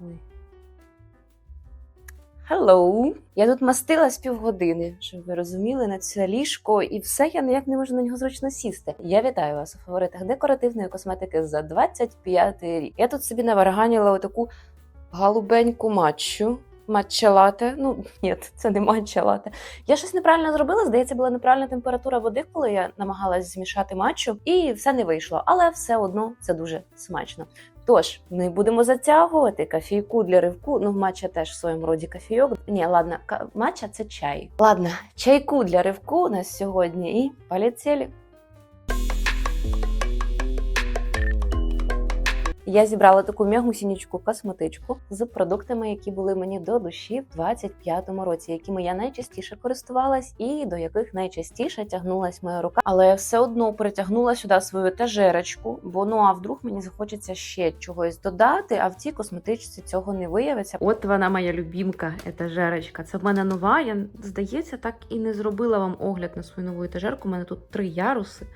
Ой. Hello! Я тут мастилась півгодини, щоб ви розуміли, на це ліжко, і все я ніяк не можу на нього зручно сісти. Я вітаю вас у фаворитах декоративної косметики за 25 рік. Я тут собі наварганіла отаку голубеньку матчу. Матча лате. Ну ні, це не матча лате. Я щось неправильно зробила. Здається, була неправильна температура води, коли я намагалась змішати матчу, і все не вийшло. Але все одно це дуже смачно. Тож, не будемо затягувати кофійку для ривку. Ну, матча теж в своєму роді кофійок. Ні, ладно, матча це чай. Ладно, чайку для ривку у нас сьогодні і полетіли. Я зібрала таку м'ягусінічку косметичку з продуктами, які були мені до душі в 25-му році, якими я найчастіше користувалась, і до яких найчастіше тягнулась моя рука. Але я все одно притягнула сюди свою етажерочку, бо ну а вдруг мені захочеться ще чогось додати, а в цій косметичці цього не виявиться. От вона моя любімка, етажерочка. Це в мене нова. Я здається, так і не зробила вам огляд на свою нову етажерку. У мене тут три яруси.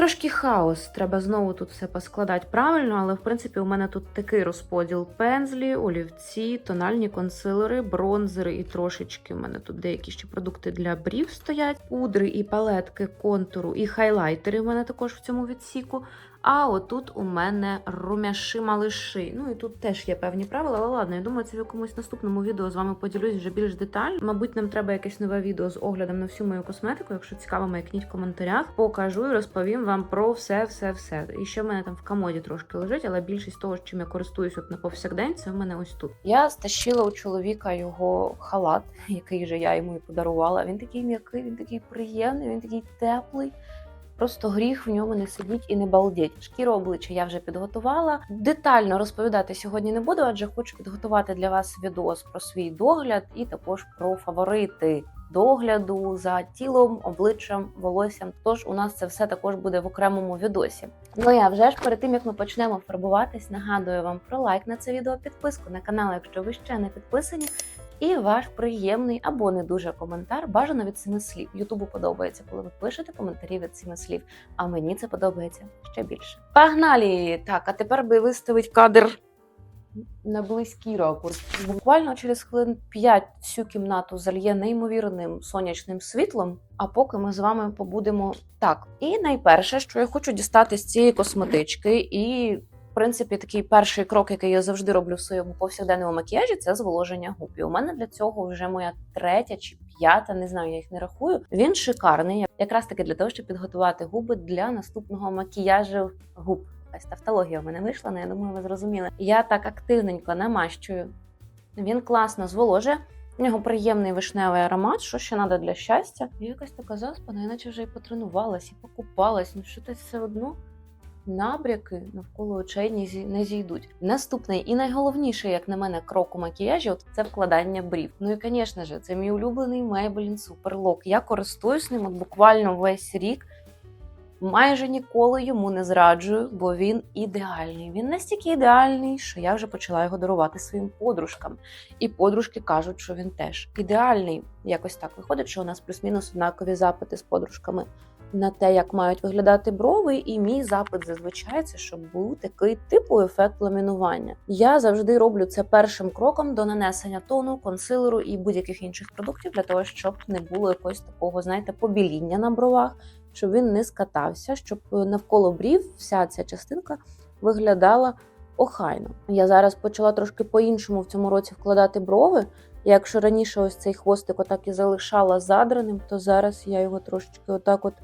Трошки хаос, треба знову тут все поскладати правильно, але в принципі у мене тут такий розподіл пензлі, олівці, тональні консилери, бронзери і трошечки. У мене тут деякі ще продукти для брів стоять, пудри і палетки контуру, і хайлайтери. У мене також в цьому відсіку. А отут у мене румяши малиши. Ну і тут теж є певні правила, але ладно, я думаю, це в якомусь наступному відео з вами поділюсь вже більш детально. Мабуть, нам треба якесь нове відео з оглядом на всю мою косметику. Якщо цікаво, маякніть в коментарях. Покажу і розповім вам про все, все, все. І що в мене там в комоді трошки лежить, але більшість того, чим я користуюсь от на повсякдень, це в мене ось тут. Я стащила у чоловіка його халат, який же я йому і подарувала. Він такий м'який, він такий приємний, він такий теплий. Просто гріх в ньому не сидіть і не балдіть. Шкіру обличчя я вже підготувала. Детально розповідати сьогодні не буду, адже хочу підготувати для вас відос про свій догляд і також про фаворити догляду за тілом, обличчям, волоссям. Тож у нас це все також буде в окремому відосі. Ну я вже ж перед тим як ми почнемо фарбуватись, нагадую вам про лайк на це відео, підписку на канал, якщо ви ще не підписані. І ваш приємний або не дуже коментар бажано від семи слів. Ютубу подобається, коли ви пишете коментарі від семи слів. А мені це подобається ще більше. Погнали! Так, а тепер би виставить кадр на близький ракурс. Буквально через хвилин 5 всю кімнату зальє неймовірним сонячним світлом. А поки ми з вами побудемо так. І найперше, що я хочу дістати з цієї косметички, і в принципі, такий перший крок, який я завжди роблю в своєму повсякденному макіяжі, це зволоження губ. І у мене для цього вже моя третя чи п'ята, не знаю, я їх не рахую. Він шикарний, якраз таки для того, щоб підготувати губи для наступного макіяжу губ. Ось тавтологія в мене вийшла, але я думаю, ви зрозуміли. Я так активненько намащую. Він класно зволожує. У нього приємний вишневий аромат, що ще треба для щастя. Я якась така заспана, іначе вже і потренувалась, і покупалась. Ну що ти все одно набряки навколо очей не зі- не зійдуть. Наступний і найголовніший, як на мене, крок у макіяжі от це вкладання брів. Ну і, звісно ж, це мій улюблений Maybelline Superlock. Я користуюсь ним буквально весь рік. Майже ніколи йому не зраджую, бо він ідеальний. Він настільки ідеальний, що я вже почала його дарувати своїм подружкам. І подружки кажуть, що він теж ідеальний. Якось так виходить, що у нас плюс-мінус однакові запити з подружками на те, як мають виглядати брови, і мій запит зазвичай це щоб був такий типу ефект ламінування. Я завжди роблю це першим кроком до нанесення тону, консилеру і будь-яких інших продуктів для того, щоб не було якогось такого, знаєте, побіління на бровах, щоб він не скатався, щоб навколо брів вся ця частинка виглядала охайно. Я зараз почала трошки по-іншому в цьому році вкладати брови. Якщо раніше ось цей хвостик отак і залишала задраним, то зараз я його трошечки отак от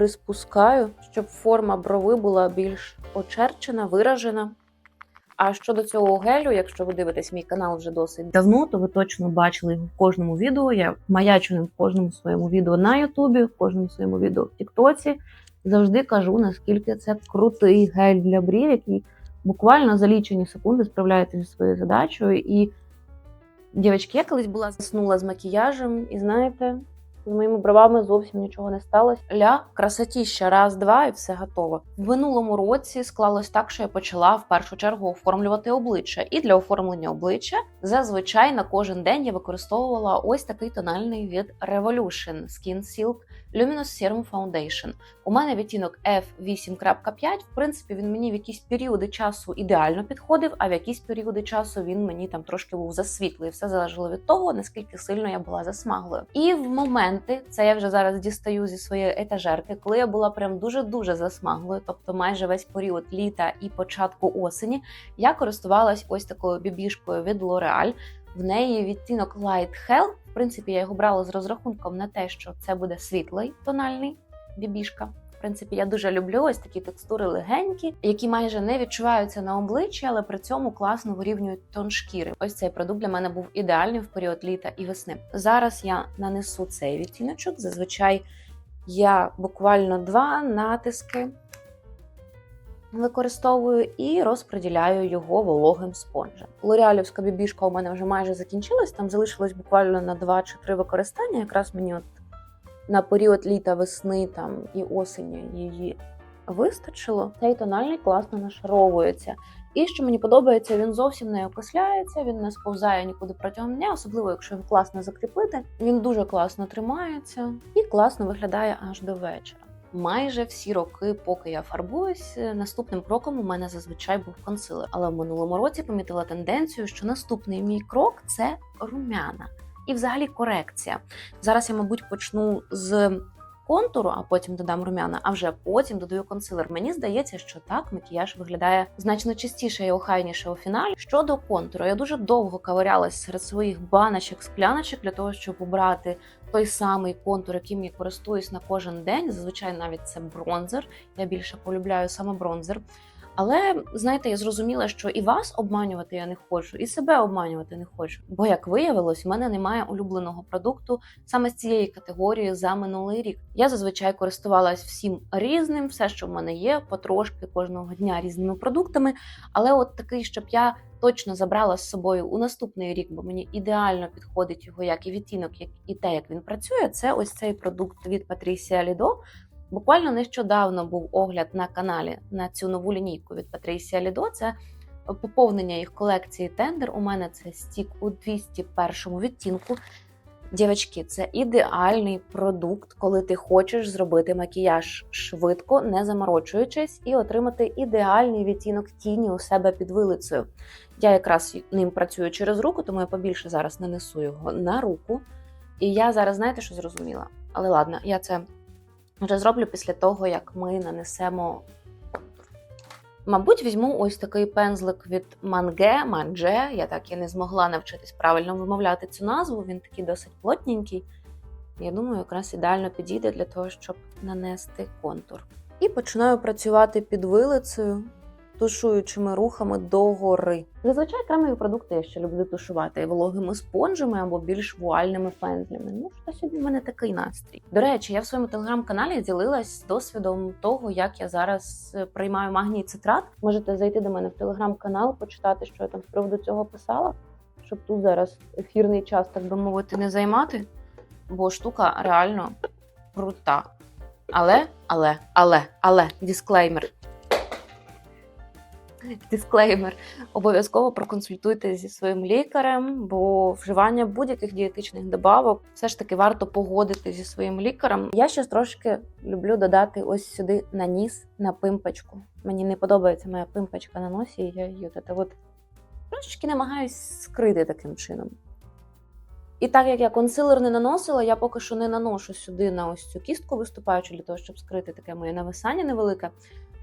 приспускаю, щоб форма брови була більш очерчена, виражена. А щодо цього гелю, якщо ви дивитесь мій канал вже досить давно, то ви точно бачили його в кожному відео. Я маячу ним в кожному своєму відео на Ютубі, в кожному своєму відео в Тіктоці. Завжди кажу, наскільки це крутий гель для брів, який буквально за лічені секунди справляється зі своєю задачею. І, дівчатки, я колись була заснула з макіяжем, і знаєте, З моїми бровами зовсім нічого не сталося. Ля, красотіща, раз, два, і все готово. В минулому році склалось так, що я почала в першу чергу оформлювати обличчя. І для оформлення обличчя зазвичай на кожен день я використовувала ось такий тональний від Revolution Skin Silk Luminous Serum Foundation. У мене відтінок F8.5. В принципі, він мені в якісь періоди часу ідеально підходив, а в якісь періоди часу він мені там трошки був засвітлий. Все залежало від того, наскільки сильно я була засмаглою. І в моменти, це я вже зараз дістаю зі своєї етажерки, коли я була прям дуже-дуже засмаглою, тобто майже весь період літа і початку осені, я користувалась ось такою бібішкою від L'Oreal. В неї відтінок Light Hell. В принципі, я його брала з розрахунком на те, що це буде світлий тональний бібішка. В принципі, я дуже люблю ось такі текстури легенькі, які майже не відчуваються на обличчі, але при цьому класно вирівнюють тон шкіри. Ось цей продукт для мене був ідеальним в період літа і весни. Зараз я нанесу цей відтіночок. Зазвичай я буквально два натиски використовую і розподіляю його вологим спонжем. Лореалівська бібішка у мене вже майже закінчилась. Там залишилось буквально на 2 чи 3 використання. Якраз мені от на період літа, весни там і осені її вистачило. Цей тональний класно нашаровується. І що мені подобається, він зовсім не окисляється, він не сповзає нікуди протягом дня, особливо якщо його класно закріпити. Він дуже класно тримається і класно виглядає аж до вечора. Майже всі роки, поки я фарбуюсь, наступним кроком у мене зазвичай був консилер. Але в минулому році помітила тенденцію, що наступний мій крок це румяна і взагалі корекція. Зараз я, мабуть, почну з контуру, а потім додам румяна, а вже потім додаю консилер. Мені здається, що так макіяж виглядає значно чистіше і охайніше у фіналі. Щодо контуру, я дуже довго каварялась серед своїх баночок, скляночок для того, щоб обрати той самий контур, яким я користуюсь на кожен день. Зазвичай навіть це бронзер. Я більше полюбляю саме бронзер. Але знаєте, я зрозуміла, що і вас обманювати я не хочу, і себе обманювати не хочу. Бо, як виявилось, в мене немає улюбленого продукту саме з цієї категорії за минулий рік. Я зазвичай користувалась всім різним, все, що в мене є, потрошки кожного дня різними продуктами. Але от такий, щоб я точно забрала з собою у наступний рік, бо мені ідеально підходить його як і відтінок, як і те, як він працює. Це ось цей продукт від Patricia Lido. Буквально нещодавно був огляд на каналі на цю нову лінійку від Patricia Lido. Це поповнення їх колекції тендер. У мене це стік у 201 відтінку. Дівчатки, це ідеальний продукт, коли ти хочеш зробити макіяж швидко, не заморочуючись, і отримати ідеальний відтінок тіні у себе під вилицею. Я якраз ним працюю через руку, тому я побільше зараз нанесу його на руку. І я зараз, знаєте, що зрозуміла? Але ладно, я це вже зроблю після того, як ми нанесемо. Мабуть, візьму ось такий пензлик від Манге, Мандже. Я так і не змогла навчитись правильно вимовляти цю назву. Він такий досить плотненький. Я думаю, якраз ідеально підійде для того, щоб нанести контур. І починаю працювати під вилицею, тушуючими рухами догори. Зазвичай кремові продукти я ще люблю тушувати вологими спонжами або більш вуальними пензлями. Ну що сьогодні в мене такий настрій. До речі, я в своєму телеграм-каналі ділилась досвідом того, як я зараз е, приймаю магній цитрат. Можете зайти до мене в телеграм-канал, почитати, що я там з приводу цього писала, щоб тут зараз ефірний час, так би мовити, не займати. Бо штука реально крута. Але, але, але, але, дисклеймер. Дисклеймер. Обов'язково проконсультуйте зі своїм лікарем, бо вживання будь-яких дієтичних добавок все ж таки варто погодити зі своїм лікарем. Я ще трошки люблю додати ось сюди на ніс на пимпочку. Мені не подобається моя пимпочка на носі, і я її от, трошечки намагаюсь скрити таким чином. І так як я консилер не наносила, я поки що не наношу сюди на ось цю кістку виступаючу для того, щоб скрити таке моє нависання невелике.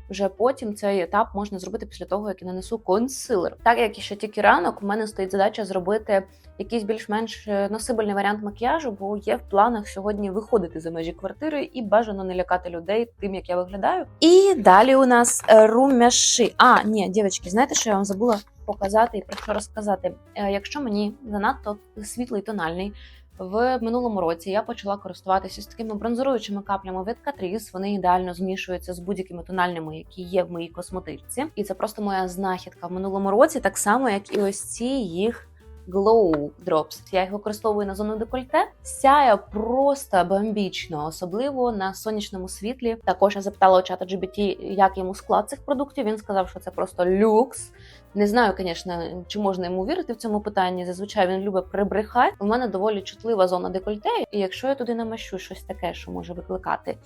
Вже потім цей етап можна зробити після того, як я нанесу консилер. Так як ще тільки ранок, у мене стоїть задача зробити якийсь більш-менш носибельний варіант макіяжу, бо є в планах сьогодні виходити за межі квартири і бажано не лякати людей тим, як я виглядаю. І далі у нас румяши. А, ні, дівчатки, знаєте, що я вам забула показати і про що розказати? Е, Якщо мені занадто світлий тональний. В минулому році я почала користуватися з такими бронзуруючими каплями від Catrice. Вони ідеально змішуються з будь-якими тональними, які є в моїй косметичці. І це просто моя знахідка в минулому році, так само як і ось ці їх Glow Drops. Я їх використовую на зону декольте. Сяє просто бомбічно, особливо на сонячному світлі. Також я запитала у чата GBT, як йому склад цих продуктів. Він сказав, що це просто люкс. Не знаю, звісно, чи можна йому вірити в цьому питанні. Зазвичай він любить прибрехати. У мене доволі чутлива зона декольте, і якщо я туди намащу щось таке, що може викликати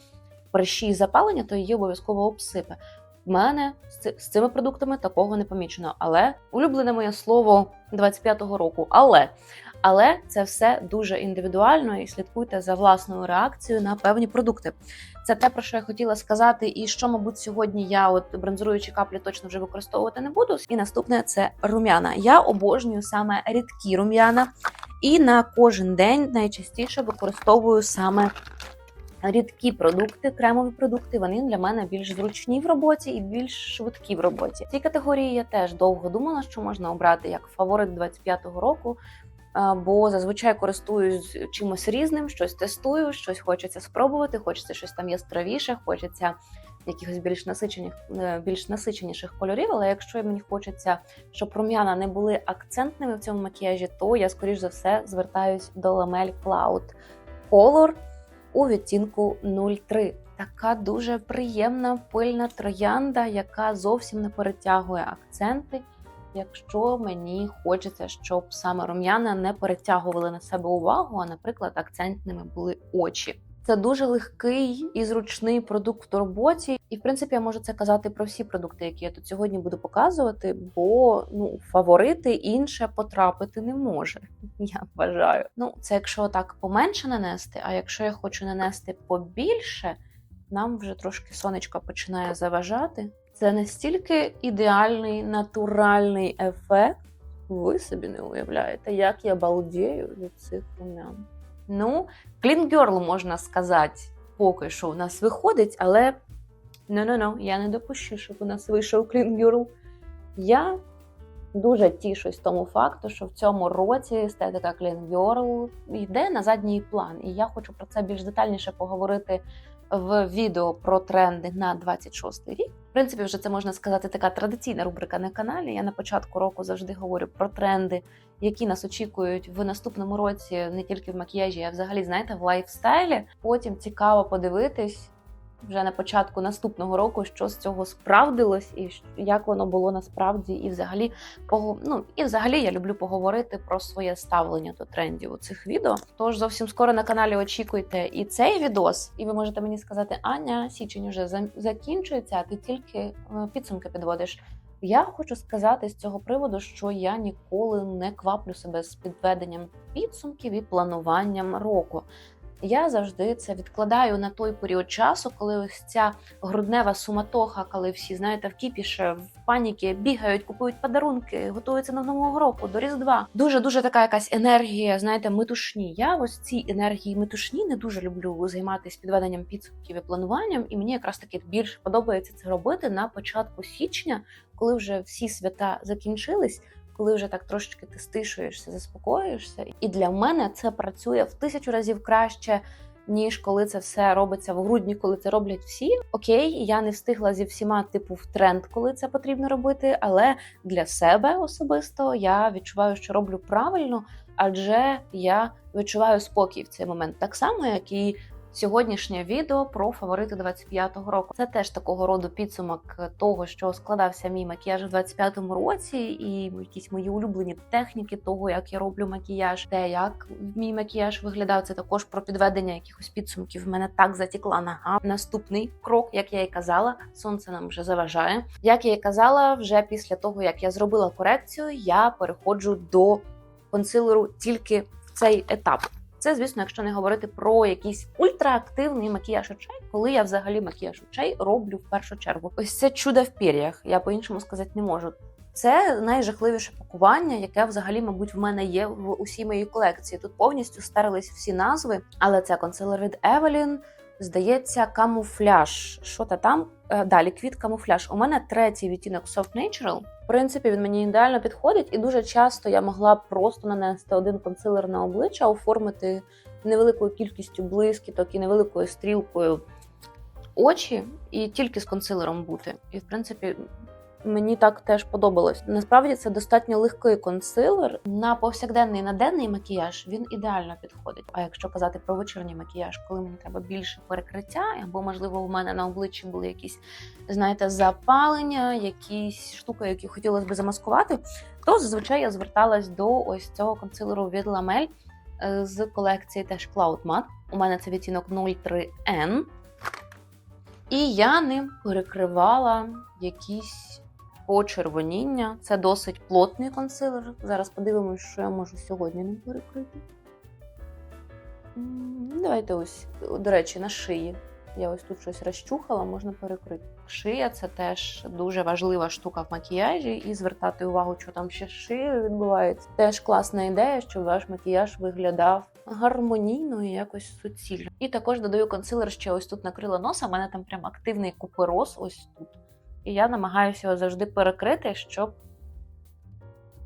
прищі і запалення, то її обов'язково обсипе. В мене з цими продуктами такого не помічено. Але улюблене моє слово 25-го року. Але але це все дуже індивідуально і слідкуйте за власною реакцією на певні продукти. Це те, про що я хотіла сказати, і що, мабуть, сьогодні я от бронзуючі каплі точно вже використовувати не буду. І наступне це рум'яна. Я обожнюю саме рідкі рум'яна, і на кожен день найчастіше використовую саме рідкі продукти, кремові продукти. Вони для мене більш зручні в роботі і більш швидкі в роботі. В цій категорії я теж довго думала, що можна обрати як фаворит 25-го року. Бо зазвичай користуюсь чимось різним, щось тестую, щось хочеться спробувати, хочеться щось там яскравіше, хочеться якихось більш насичених, е, більш насиченіших кольорів. Але якщо мені хочеться, щоб рум'яна не були акцентними в цьому макіяжі, то я скоріш за все звертаюсь до Lamel Cloud Color у відтінку 03. Така дуже приємна пильна троянда, яка зовсім не перетягує акценти. Якщо мені хочеться, щоб саме рум'яна не перетягували на себе увагу, а, наприклад, акцентними були очі. Це дуже легкий і зручний продукт в роботі, і в принципі я можу це казати про всі продукти, які я тут сьогодні буду показувати, бо ну фаворити інше потрапити не може. Я вважаю. Ну це якщо так поменше нанести, а якщо я хочу нанести побільше, нам вже трошки сонечко починає заважати. Це настільки ідеальний натуральний ефект. Ви собі не уявляєте, як я балдію від цих румян. Ну, Girl, можна сказати, поки що у нас виходить, але ну-ну-ну, я не допущу, щоб у нас вийшов Girl. Я дуже тішусь тому факту, що в цьому році естетика Girl йде на задній план. І я хочу про це більш детальніше поговорити в відео про тренди на 26 рік. В принципі, вже це можна сказати така традиційна рубрика на каналі. Я на початку року завжди говорю про тренди, які нас очікують в наступному році, не тільки в макіяжі, а взагалі, знаєте, в лайфстайлі. Потім цікаво подивитись вже на початку наступного року, що з цього справдилось, і як воно було насправді, і взагалі ну, і взагалі я люблю поговорити про своє ставлення до трендів у цих відео. Тож зовсім скоро на каналі очікуйте і цей відос, і ви можете мені сказати, Аня, січень уже закінчується, а ти тільки е, підсумки підводиш. Я хочу сказати з цього приводу, що я ніколи не кваплю себе з підведенням підсумків і плануванням року. Я завжди це відкладаю на той період часу, коли ось ця груднева суматоха, коли всі знаєте в кіпіше, в паніки бігають, купують подарунки, готуються до нового року, до різдва. Дуже дуже така якась енергія, знаєте, метушні. Я ось цій енергії метушні не дуже люблю займатися підведенням підсумків і плануванням, і мені якраз таки більше подобається це робити на початку січня, коли вже всі свята закінчились. Коли вже так трошечки ти стишуєшся, заспокоюєшся, і для мене це працює в тисячу разів краще, ніж коли це все робиться в грудні, коли це роблять всі. Окей, я не встигла зі всіма типу в тренд, коли це потрібно робити, але для себе особисто я відчуваю, що роблю правильно, адже я відчуваю спокій в цей момент, так само, як і Сьогоднішнє відео про фаворити 25-го року. Це теж такого роду підсумок того, що складався мій макіяж у 25-му році, і якісь мої улюблені техніки того, як я роблю макіяж, те, як мій макіяж виглядав. Це також про підведення якихось підсумків. В мене так затікла нога. Наступний крок, як я і казала, сонце нам вже заважає. Як я і казала, вже після того як я зробила корекцію, я переходжу до консилеру тільки в цей етап. Це, звісно, якщо не говорити про якийсь ультраактивний макіяж очей, коли я взагалі макіяж очей роблю в першу чергу. Ось це чудо в пір'ях, я по-іншому сказати не можу. Це найжахливіше пакування, яке взагалі, мабуть, в мене є в усій моїй колекції. Тут повністю старились всі назви, але це консилер від Evelyn, здається, камуфляж. Що та там? Е, Далі квіт камуфляж. У мене третій відтінок Soft Natural. В принципі, він мені ідеально підходить, і дуже часто я могла просто нанести один консилер на обличчя, оформити невеликою кількістю блискіток і невеликою стрілкою очі, і тільки з консилером бути. І в принципі, Мені так теж подобалось. Насправді це достатньо легкий консилер. На повсякденний на денний макіяж він ідеально підходить. А якщо казати про вечірній макіяж, коли мені треба більше перекриття, або можливо у мене на обличчі були якісь, знаєте, запалення, якісь штуки, які хотілося би замаскувати, то зазвичай я зверталась до ось цього консилеру від Ламель з колекції теж Cloud Matte. У мене це відтінок 03N. І я ним перекривала якісь почервоніння. Це досить плотний консилер. Зараз подивимось, що я можу сьогодні ним перекрити. Давайте ось, до речі, на шиї. Я ось тут щось розчухала, можна перекрити. Шия це теж дуже важлива штука в макіяжі, і звертати увагу, що там ще з шиєю відбувається. Теж класна ідея, щоб ваш макіяж виглядав гармонійно і якось суцільно. І також додаю консилер ще ось тут накрила носа. У мене там прям активний купероз ось тут. І я намагаюся його завжди перекрити, щоб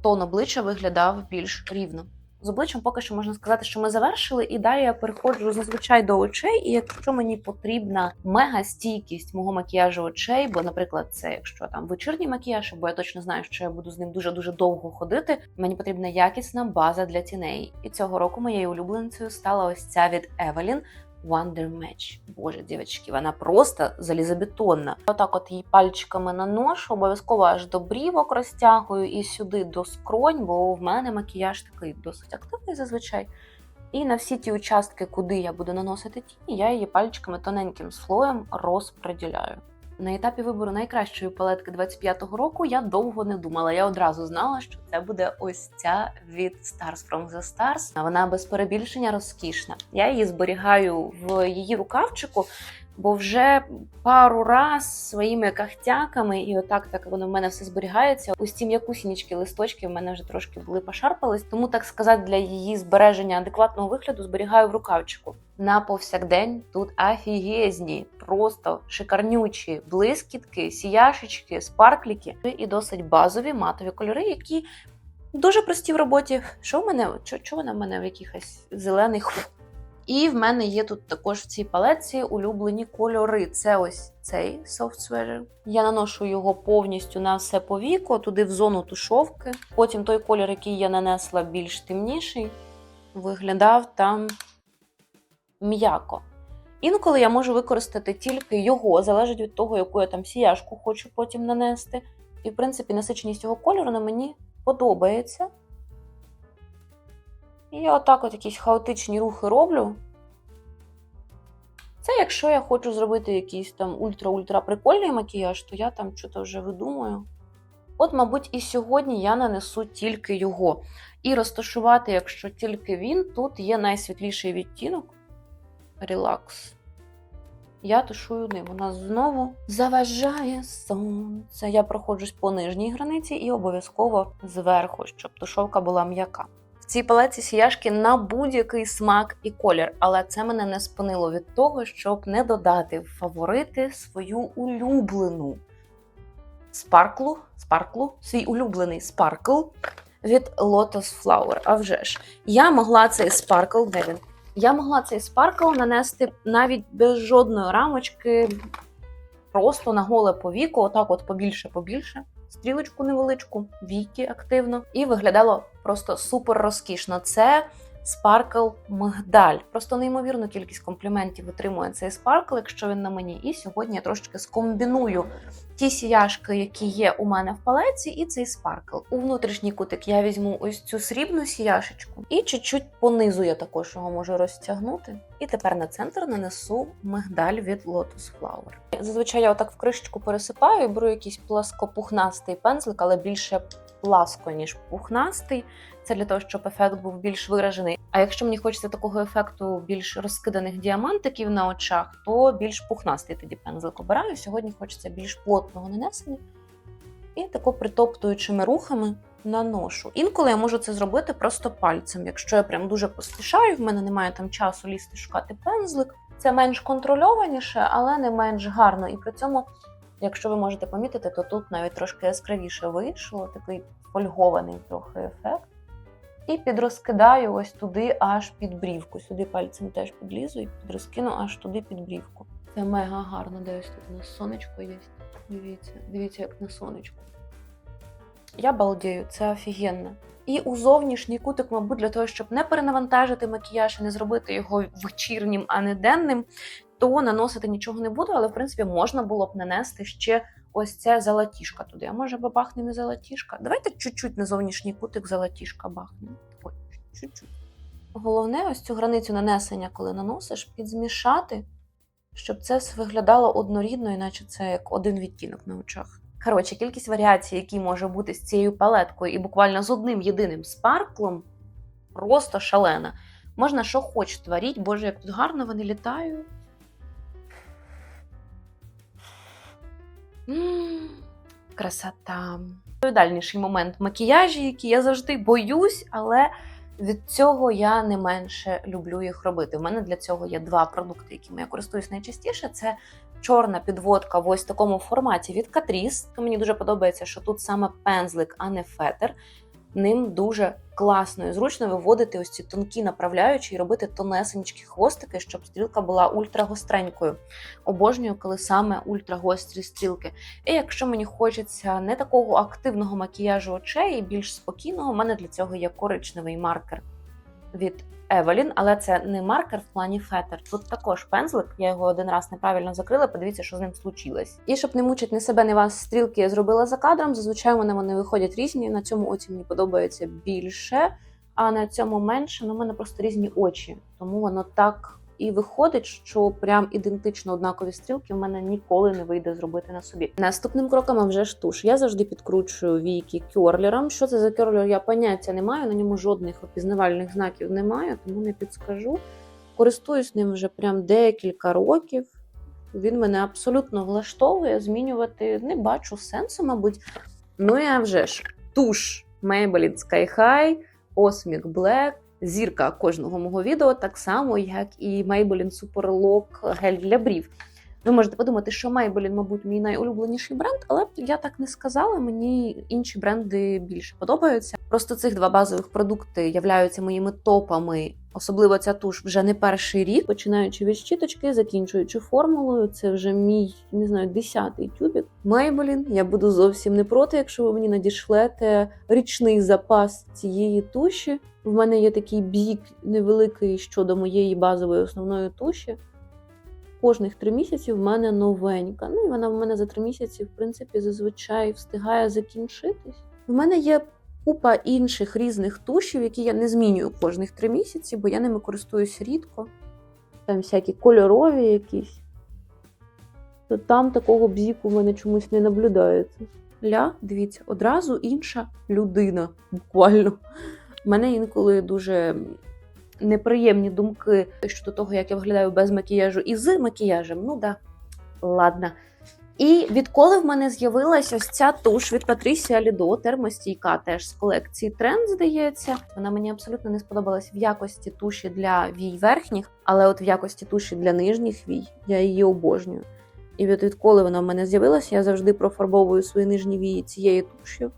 тон обличчя виглядав більш рівно. З обличчям поки що можна сказати, що ми завершили, і далі я переходжу зазвичай до очей. І якщо мені потрібна мега стійкість мого макіяжу очей, бо, наприклад, це якщо там вечірній макіяж, бо я точно знаю, що я буду з ним дуже дуже довго ходити. Мені потрібна якісна база для тіней. І цього року моєю улюбленцею стала ось ця від Evelyn Wonder Match. Боже, дівчатки, вона просто залізобетонна. Отак, от її пальчиками наношу, обов'язково аж до брівок розтягую і сюди до скронь, бо в мене макіяж такий досить активний зазвичай. І на всі ті участки, куди я буду наносити тіні, я її пальчиками тоненьким слоєм розподіляю. На етапі вибору найкращої палетки 25-го року я довго не думала. Я одразу знала, що це буде ось ця від Stars from the Stars. Вона без перебільшення розкішна. Я її зберігаю в її рукавчику, бо вже пару раз своїми кахтяками, і отак так воно в мене все зберігається. Ось ці м'якусінічки листочки в мене вже трошки були пошарпались, тому так сказати, для її збереження адекватного вигляду зберігаю в рукавчику. На повсякдень тут афігезні, просто шикарнючі блискітки, сіяшечки, спаркліки і досить базові матові кольори, які дуже прості в роботі. Що в мене? Чого вона в мене в якихось зелених? І в мене є тут також в цій палетці улюблені кольори. Це ось цей soft sweater. Я наношу його повністю на все повіко, туди в зону тушовки. Потім той колір, який я нанесла більш темніший, виглядав там м'яко. Інколи я можу використати тільки його, залежить від того, яку я там сіяшку хочу потім нанести. І, в принципі, насиченість цього кольору на мені подобається. І я отак от якісь хаотичні рухи роблю. Це якщо я хочу зробити якийсь там ультра-ультра прикольний макіяж, то я там щось вже видумаю. От, мабуть, і сьогодні я нанесу тільки його. І розташувати, якщо тільки він, тут є найсвітліший відтінок. Релакс. Я тушую ним. Нас знову заважає сонце. Я проходжусь по нижній границі і обов'язково зверху, щоб тушовка була м'яка. Цій палеці сіяшки на будь-який смак і колір, але це мене не спинило від того, щоб не додати в фаворити свою улюблену спарклу, спарклу, свій улюблений спаркл від Lotus Flower. А вже ж, я могла цей спаркл, де він? Я могла цей спаркл нанести навіть без жодної рамочки, просто на голе повіку, отак от побільше-побільше, стрілочку невеличку, віки активно, і виглядало просто супер розкішно. Це спаркл мигдаль. Просто неймовірну кількість компліментів отримує цей спаркл, якщо він на мені. І сьогодні я трошки скомбіную ті сіяшки, які є у мене в палеці, і цей спаркл. У внутрішній кутик я візьму ось цю срібну сіяшечку і чуть-чуть понизу я також його можу розтягнути. І тепер на центр нанесу мигдаль від Lotus Flower. Зазвичай я отак в кришечку пересипаю і беру якийсь пласкопухнастий пензлик, але більше пласко, ніж пухнастий. Це для того, щоб ефект був більш виражений. А якщо мені хочеться такого ефекту більш розкиданих діамантиків на очах, то більш пухнастий тоді пензлик обираю. Сьогодні хочеться більш плотного нанесення. І тако притоптуючими рухами наношу. Інколи я можу це зробити просто пальцем. Якщо я прям дуже поспішаю, в мене немає там часу лізти шукати пензлик. Це менш контрольованіше, але не менш гарно. І при цьому, якщо ви можете помітити, то тут навіть трошки яскравіше вийшло, такий фольгований трохи ефект. І підрозкидаю ось туди аж під брівку. Сюди пальцем теж підлізу і підрозкину аж туди під брівку. Це мега гарно, де ось тут у нас сонечко є. Дивіться, дивіться, як на сонечку. Я балдею, це офігенно. І у зовнішній кутик, мабуть, для того, щоб не перенавантажити макіяж і не зробити його вечірнім, а не денним, то наносити нічого не буду, але в принципі можна було б нанести ще ось це золотішка туди. А може бабахнемо і золотішка? Давайте чуть-чуть на зовнішній кутик золотішка бахнемо. Головне, ось цю границю нанесення, коли наносиш, підзмішати, щоб це все виглядало однорідно, іначе це як один відтінок на очах. Коротше, кількість варіацій, які може бути з цією палеткою, і буквально з одним єдиним спарклом, просто шалена. Можна що хоч творіть, боже, як тут гарно вони літають. Красота. Відповідальніший момент макіяжі, який я завжди боюсь, але від цього я не менше люблю їх робити. У мене для цього є два продукти, якими я користуюсь найчастіше. Це чорна підводка в ось такому форматі від Catrice. Мені дуже подобається, що тут саме пензлик, а не фетр. Ним дуже класно і зручно виводити ось ці тонкі направляючі і робити тонесенькі хвостики, щоб стрілка була ультрагостренькою. Обожнюю, коли саме ультрагострі стрілки. І якщо мені хочеться не такого активного макіяжу очей і більш спокійного, у мене для цього є коричневий маркер від Евелін, але це не маркер в плані фетер. Тут також пензлик, я його один раз неправильно закрила, подивіться, що з ним случилось. І щоб не мучити не себе, не вас стрілки, я зробила за кадром. Зазвичай вони вони виходять різні. На цьому оці мені подобається більше, а на цьому менше. Ну, в мене просто різні очі, тому воно так і виходить, що прям ідентично однакові стрілки в мене ніколи не вийде зробити на собі. Наступним кроком вже ж туш. Я завжди підкручую війки кьорлером. Що це за кьорлер? Я поняття не маю, на ньому жодних опізнавальних знаків немає, тому не підскажу. Користуюсь ним вже прям декілька років. Він мене абсолютно влаштовує. Змінювати не бачу сенсу, мабуть. Ну я вже ж туш Maybelline Sky High, Cosmic Black, зірка кожного мого відео, так само, як і Maybelline Superlock гель для брів. Ви можете подумати, що Maybelline, мабуть, мій найулюбленіший бренд, але я так не сказала. Мені інші бренди більше подобаються. Просто цих два базових продукти являються моїми топами. Особливо ця туш вже не перший рік, починаючи від щіточки, закінчуючи формулою. Це вже мій не знаю, десятий тюбік. Maybelline. Я буду зовсім не проти, якщо ви мені надішлете річний запас цієї туші. В мене є такий бік невеликий щодо моєї базової основної туші. Кожних три місяці в мене новенька. Ну і вона в мене за три місяці, в принципі, зазвичай встигає закінчитись. В мене є купа інших різних тушів, які я не змінюю кожних три місяці, бо я ними користуюсь рідко. Там всякі кольорові якісь. То там такого бзіку в мене чомусь не наблюдається. Ля, дивіться, одразу інша людина, буквально. У мене інколи дуже неприємні думки щодо того, як я виглядаю без макіяжу і з макіяжем. Ну да, ладно. І відколи в мене з'явилася ось ця туш від Patricia Lido, термостійка теж з колекції Тренд, здається. Вона мені абсолютно не сподобалась в якості туші для вій верхніх, але от в якості туші для нижніх вій я її обожнюю. І від відколи вона в мене з'явилася, я завжди профарбовую свої нижні вії цією туш'ю.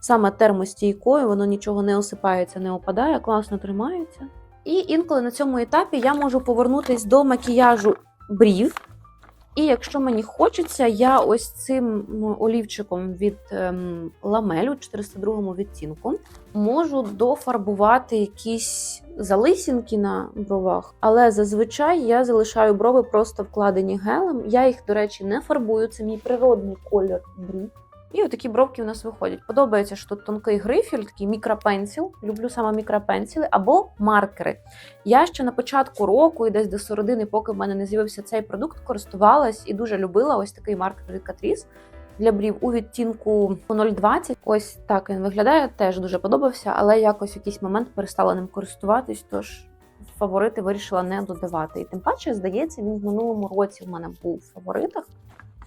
Саме термостійкою, воно нічого не осипається, не опадає, класно тримається. І інколи на цьому етапі я можу повернутися до макіяжу брів. І якщо мені хочеться, я ось цим олівчиком від ем, ламелю 402 відтінку можу дофарбувати якісь залисінки на бровах, але зазвичай я залишаю брови просто вкладені гелем. Я їх, до речі, не фарбую, це мій природний колір брів. І отакі бровки у нас виходять. Подобається, що тут тонкий грифель, такий мікропенсіл. Люблю саме мікропенсіли або маркери. Я ще на початку року і десь до середини, поки в мене не з'явився цей продукт, користувалась і дуже любила ось такий маркер від Catrice для брів у відтінку 0,20. Ось так він виглядає, теж дуже подобався, але якось в якийсь момент перестала ним користуватись, тож фаворити вирішила не додавати. І тим паче, здається, він в минулому році в мене був в фаворитах.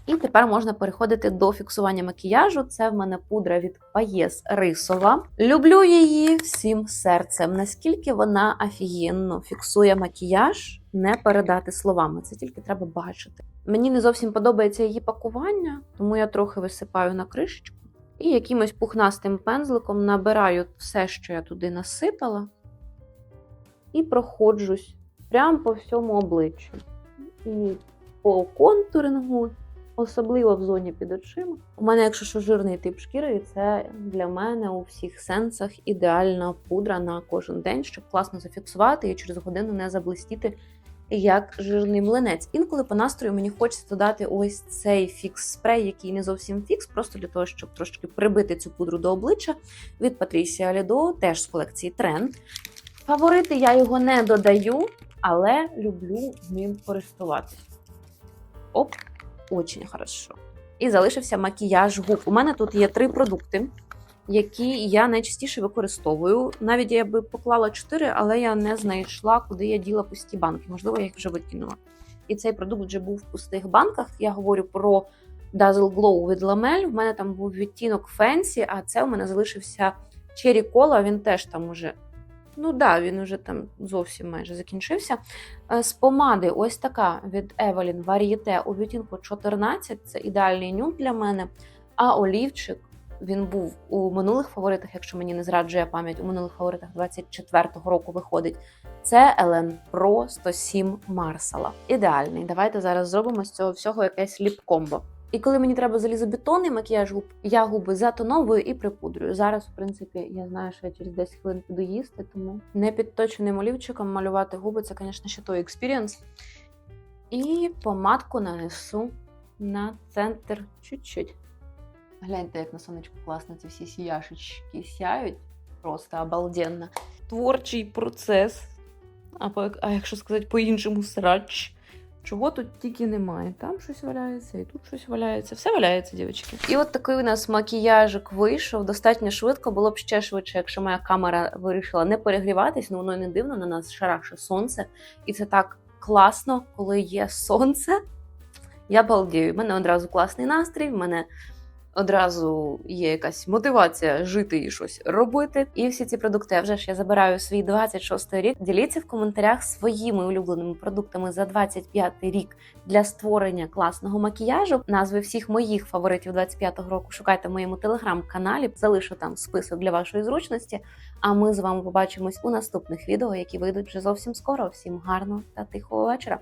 І тепер можна переходити до фіксування макіяжу. Це в мене пудра від Паєс Рисова. Люблю її всім серцем. Наскільки вона офігенно фіксує макіяж, не передати словами. Це тільки треба бачити. Мені не зовсім подобається її пакування, тому я трохи висипаю на кришечку. І якимось пухнастим пензликом набираю все, що я туди насипала, і проходжусь прямо по всьому обличчю. І по контурингу, особливо в зоні під очима. У мене, якщо що, жирний тип шкіри, це для мене у всіх сенсах ідеальна пудра на кожен день, щоб класно зафіксувати і через годину не заблистіти як жирний млинець. Інколи по настрою мені хочеться додати ось цей фікс-спрей, який не зовсім фікс, просто для того, щоб трошки прибити цю пудру до обличчя від Patricia Lido, теж з колекції Тренд. Фаворити я його не додаю, але люблю ним користуватись. Оп, очень хорошо. І залишився макіяж губ. У мене тут є три продукти, які я найчастіше використовую. Навіть я би поклала чотири, але я не знайшла, куди я діла пусті банки. Можливо, я їх вже викинула. І цей продукт вже був в пустих банках. Я говорю про Dazzle Glow від Lamel. В мене там був відтінок Fancy, а це у мене залишився Cherry Cola. Він теж там уже. Ну да, він уже там зовсім майже закінчився. Е, З помади, ось така від Evelyn Varieté у відтінку 14. Це ідеальний нюд для мене. А олівчик він був у минулих фаворитах, якщо мені не зраджує пам'ять, у минулих фаворитах 24-го року виходить. Це Елен Pro 107 Марсала. Ідеальний. Давайте зараз зробимо з цього всього якесь ліп-комбо. І коли мені треба залізобетонний макіяж губ, я губи затоновую і припудрюю. Зараз, в принципі, я знаю, що я через 10 хвилин піду їсти, тому не підточеним олівчиком малювати губи це, звісно, ще той експірієнс. І помадку нанесу на центр чуть-чуть. Гляньте, як на сонечку класно ці всі сіяшечки сяють. Просто обалденно. Творчий процес. А, по, а якщо сказати по-іншому, срач. Чого тут тільки немає. Там щось валяється, і тут щось валяється. Все валяється, дівчатки. І от такий у нас макіяжик вийшов. Достатньо швидко, було б ще швидше, якщо моя камера вирішила не перегріватись, ну воно й не дивно, на нас шараше сонце. І це так класно, коли є сонце. Я балдію. У мене одразу класний настрій, в мене одразу є якась мотивація жити і щось робити. І всі ці продукти вже ж я забираю свій 26-й рік. Діліться в коментарях своїми улюбленими продуктами за 25-й рік для створення класного макіяжу. Назви всіх моїх фаворитів 25-го року шукайте в моєму телеграм-каналі. Залишу там список для вашої зручності. А ми з вами побачимось у наступних відео, які вийдуть вже зовсім скоро. Всім гарного та тихого вечора.